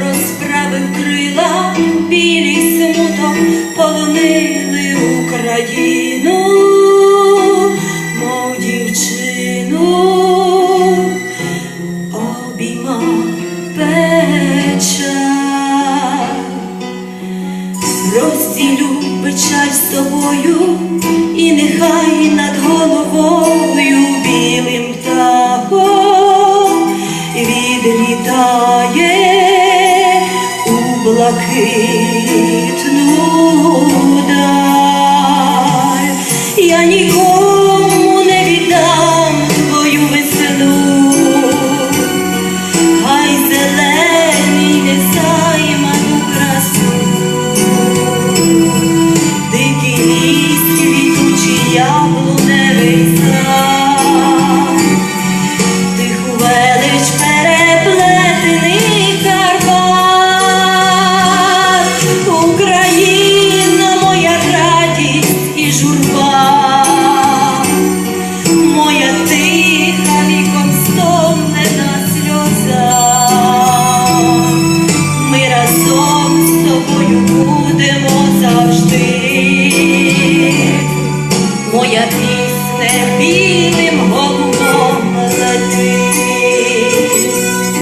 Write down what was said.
розправив крила, білий смуток полонили Україну, мов дівчину обійма печаль. Розділю печаль з тобою, і нехай над головою блакитну даль. Я нікому не віддам твою весну. Хай зелений незайману красу, дикий ліс, квітучий яблуневий Не білим голубим.